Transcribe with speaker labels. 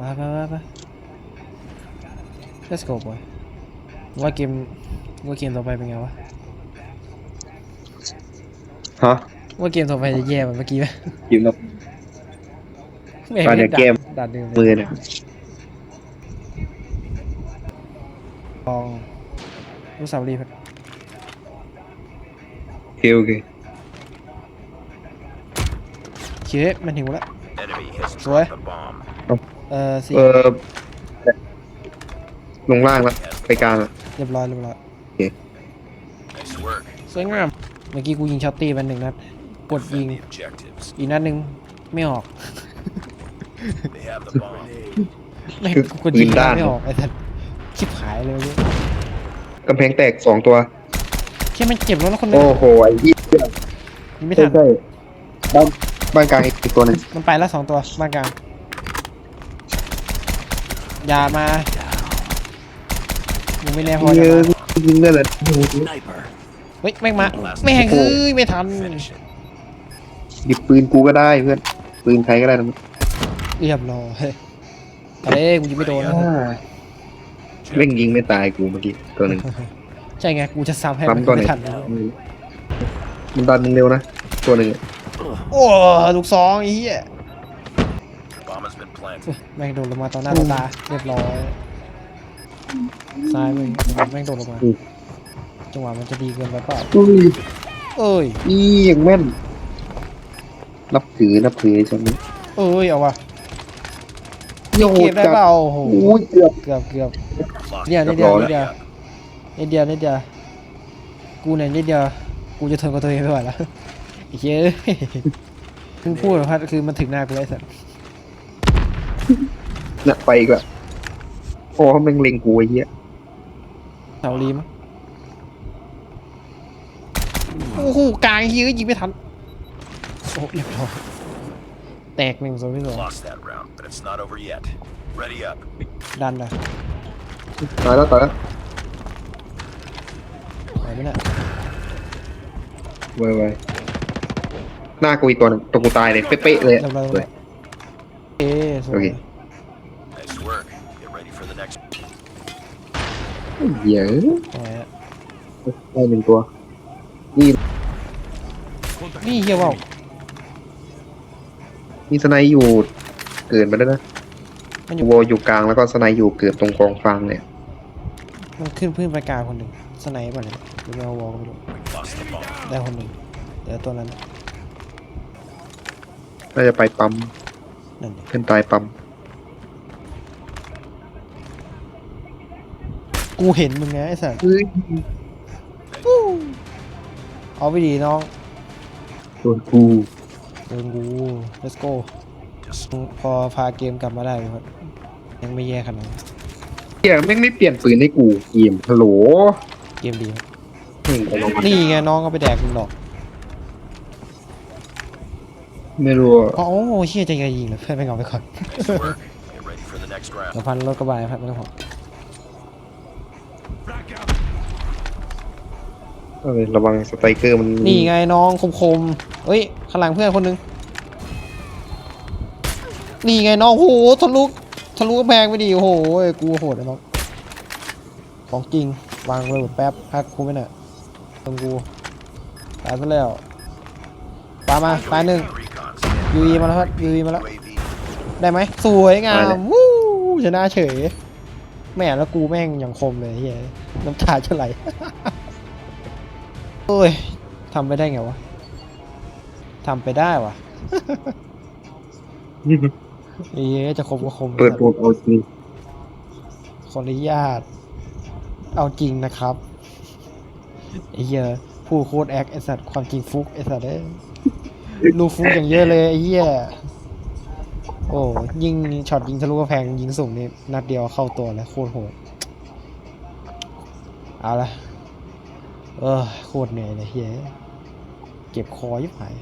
Speaker 1: มาไปไปไป let's go boy ว่าเกมว่าเกมต่อไปเป็นไงวะ
Speaker 2: ฮะ
Speaker 1: ว่าเกมต่อไปจะแย่เหมือนเมื่อกี้ไหม
Speaker 2: ยืมกับ
Speaker 1: ไม่
Speaker 2: ตอนเดี๋ยวเกม
Speaker 1: ดัดเดิม
Speaker 2: มือเนี่ย
Speaker 1: ลองรู้สาวรีบ
Speaker 2: โอเคโอเค
Speaker 1: เชื่อมันหิวแล้ว
Speaker 3: Enemy has
Speaker 1: Rồi.
Speaker 3: Dropped the bomb.
Speaker 1: เออสี่
Speaker 2: เออลงล่างละไปกลางละ
Speaker 1: เรียบร้อยเรียบร้อย
Speaker 3: Nice work.
Speaker 1: สวยงาม เมื่อกี้กูยิงช็อตตี้มันหนึ่งนัดกดยิง
Speaker 3: Defend the objectives.
Speaker 1: อีกนัดหนึ่งไม่ออก
Speaker 3: They have the bomb.
Speaker 1: ไม่กูกดยิงนัดไม่ออกไอ้ท่านชิบหายเลยเว้ย
Speaker 2: กำแพงแตกสองตัว
Speaker 1: แค่มันเจ็บแล้วนะคนนึง
Speaker 2: โอ้โหไอ้ยี่
Speaker 1: ไม่
Speaker 2: ใช่
Speaker 1: ทัน
Speaker 2: ใช่บ้านบ้านกลางอีกตัวหนึ่ง
Speaker 1: มันไปแล้วสองตัวบ้านกลาง อย่ามามึงไม่แน่พอ
Speaker 2: เย
Speaker 1: จะ
Speaker 2: อะ
Speaker 1: มา
Speaker 2: ยิงได้เลย
Speaker 3: Sniper.
Speaker 1: เฮ้ยแม่งมาแม่งเฮ้ยไม่ทัน
Speaker 3: Finish it.
Speaker 2: หยิบปืนกูก็ได้เพื่อน ปืนใครก็ได้นะ
Speaker 1: เรียบร้อยอะไรกูยิงไม่โดนนะ
Speaker 2: เร่งยิงไม่ตายกูเมื่อกี้ตัวหนึ่ง
Speaker 1: ใช่ไงกูจะซ้ำให้
Speaker 2: ซ้ำ
Speaker 1: มัน
Speaker 2: ตัวไหน
Speaker 1: ไม่ทัน
Speaker 2: มันดันมึงเร็วนะตัวหนึ่ง
Speaker 1: โอ้ลูกสองไอ้เหี้ย
Speaker 3: Bomb has been planted.
Speaker 1: แม่งโดดลงมาต่อหน้าต่อตาเรียบร้อยซ้ายมึงแม่งโดดลงมาจังหวะมันจะดีเกินไปเปล่า
Speaker 2: อุ้ย
Speaker 1: เอ้ย
Speaker 2: อีอย่างแม่นนับถือนับถือจังนี้
Speaker 1: เอ้ยเอาวะ
Speaker 2: โย
Speaker 1: เก็บได้
Speaker 2: จัด
Speaker 1: เปล่าโอ้โห
Speaker 2: อุ้ยเกือบ
Speaker 1: เกือบเกือบ
Speaker 3: Lock
Speaker 1: เนี่ย
Speaker 3: the
Speaker 1: นิดเดียว
Speaker 2: ร้อย
Speaker 1: นิดเดียวนิดเดียวนิดเดียวกูเนี่ยนิดเดียวกูจะทนกับตัวเองไม่ไหวแล้วไอ้เหี้ยมึงพูดแบบพัดคือมันถึงหน้ากูเลยสัตว์
Speaker 2: เนี่ยไปอีกแล้วโอ้เขาแม่งเล็งกูไอ้เหี้ย
Speaker 1: เสาลีมั้งโอ้โหกลางเหี้ยยิงไม่ทันโอ้เรียบร้อยแตกหนึ่งส่วนที่สอง
Speaker 3: Lost that round, but it's not over yet. Ready up.
Speaker 1: ดันเลย
Speaker 2: ตายแล้วตายแล้ว
Speaker 1: ไหวไหมเนี่ย
Speaker 2: ไวไวหน้ากูอีกตัวหนึงตัวกูตายเลยเป๊ะๆเลย
Speaker 1: เรียบร้อย
Speaker 2: เลย
Speaker 1: เอ๊ะ สว
Speaker 2: โอยเค
Speaker 3: Nice work. Get ready for the next.
Speaker 2: เหี้ย
Speaker 1: ตรงไหนอะ
Speaker 2: ได้หนึ่งตัวนี่
Speaker 1: นี่เฮียว่าว
Speaker 2: มีสไนด์อยู่เกินไปแล้วนะ
Speaker 1: มันอยู่
Speaker 2: วอลอยู่กลางแล้วก็สไนด์อยู่เกิดตรงกองฟางเนี่ย
Speaker 1: มันขึ้นพื้นไปกลางคนหนึ่งสไนป์ป่ะเนี่ยหรือไม่เอาวอลก็ไม่รู้
Speaker 3: Lost the bomb.
Speaker 1: ได้คนหนึ่งเดี๋ยวตัวนั้นน่ะ
Speaker 2: น่าจะไปปั๊ม
Speaker 1: นั่นดิ
Speaker 2: เพื่อนตายปั๊ม
Speaker 1: กูเห็นมึงไงไอ้สัส
Speaker 2: เฮ้ย
Speaker 1: เอาไปดีน้อง
Speaker 2: โดนกู
Speaker 1: เดินกู let's go
Speaker 3: Just
Speaker 1: พอพาเกมกลับมาได้ครับยังไม่แย่ขนาดนั้น
Speaker 2: เหี้ยแม่งไม่เปลี่ยนปืนให้กูเกมฮัลโหล
Speaker 1: เกมดีครับ
Speaker 2: แม่งเอาลงมา
Speaker 1: นี่ไงน้องก็ไปแดกมึงหรอก
Speaker 2: ไม่รู้อะ
Speaker 1: อ๋อโอ้เฮียใจกระยิงเลยเพื่อนไปก่อนไปก่อน
Speaker 3: nice work. Get ready for the next
Speaker 1: เดี๋ยว
Speaker 3: round.
Speaker 1: พันรถกระบะครับไม่ต้องห่วง
Speaker 2: เออระวังสไตรเกอร์มัน
Speaker 1: นี่ไงน้องคมๆเอ้ยข้างหลังเพื่อนคนหนึงนี่ไงน้องโอ้โหทะลุทะลุกำแพงไปดิโอ้โหกูโหดเลยน้องของจริงวางเลยแป๊บพักกูไม่หน่อยตรงกูตายซะแล้วปามาตายหนึ่ง
Speaker 3: Recon.
Speaker 1: ยูอีมาแล้วครับยูอีมาแล้ว
Speaker 3: UAV.
Speaker 1: ได้ไหมสวยงามวู้ชนะเฉย แม่งแล้วกูแม่งอย่างคมเลยเฮียน้ำตาจะไหลโอ้ยทำไปได้ไงวะทำไปได้วะเอ๊ะจะคมก็คม
Speaker 2: เปิดโปรเอาจริง
Speaker 1: ขออนุญาต เอาจริงนะครับไอ้เหี้ยผู้โคตรแอคไอสัตว์ความจริงฟุกไอสัตว์เอ้ ลูฟุกอย่างเยอะเลยไอ้เหี้ยโอ้ยิงช็อตยิงทะลุกระแพงยิงสูงนี่นัดเดียวเข้าตัวเลยโคตรโหดเอาละเออโคตรเหนื่อยเลยเฮ้ยเก็บคอยิบหาย